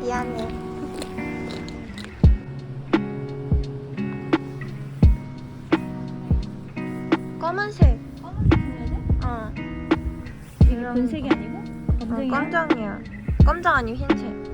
미안해. 검은색. 어. 이런 분색이 아니고? 검정이야? 어, 검정이야. 검정 아니면 흰색.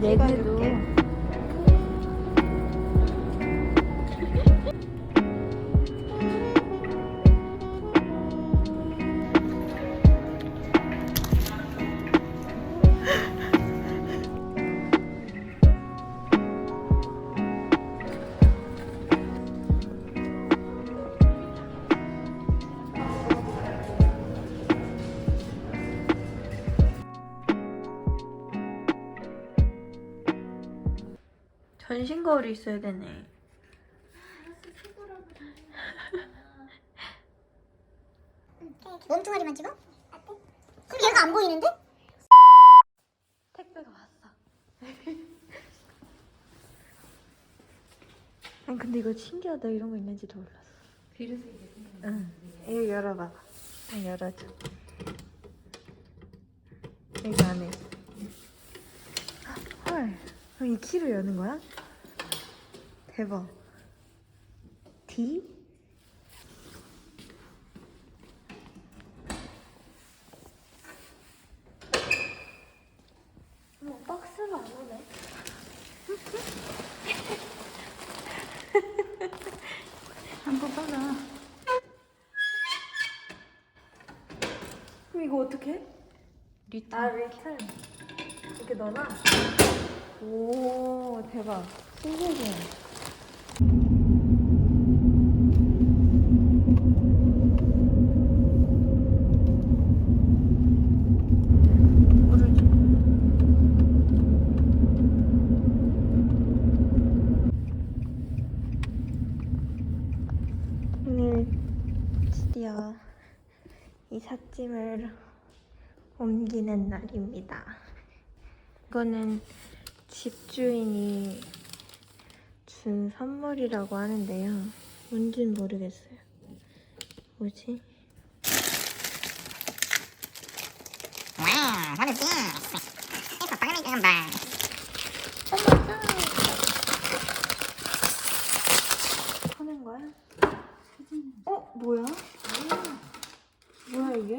내그도 전신 거울이 있어야 되네. 몸뚱아리만 찍어? 그럼 얘가 안 보이는데? 택배가 왔어. 아니 근데 이거 신기하다. 이런 거 있는지도 몰랐어. 응. 이거 열어봐봐. 아, 열어줘. 여기 안에. 헐. 그럼 이 키로 여는 거야? 대박. D? 뭐 박스가 안 오네. 한번 봐라 그럼 이거 어떻게? 리턴 아, 리틀. 이렇게 넣어놔? 오, 대박. 신기해. 오늘 드디어 이삿짐을 옮기는 날입니다. 이거는 집주인이 준 선물이라고 하는데요. 뭔진 모르겠어요. 뭐지? 와, 저는 띵. 이거 방금 한방 하는 거야? 어? 뭐야? 뭐야 이게?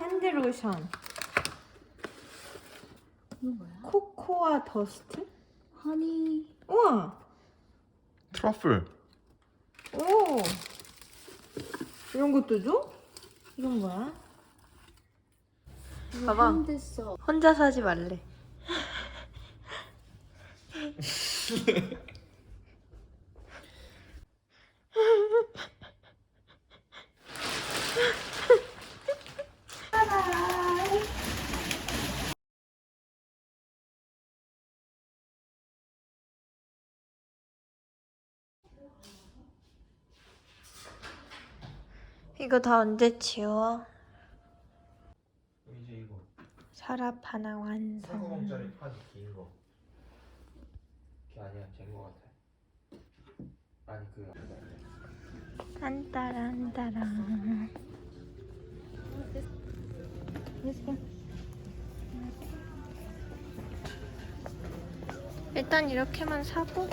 핸드 로션 이거 뭐야? 코코아 더스트? 허니 우와! 트러플. 오! 이런 것도 줘? 이건 뭐야? 봐봐. 핸드서 혼자서 하지 말래. 이거 다 언제 치워? 이제 이거 서랍 하나 완성. 490짜리 판이 긴 거. 그게 아니야, 잰거 같아. 아니 그 딴따란따란. 일단 이렇게만 사고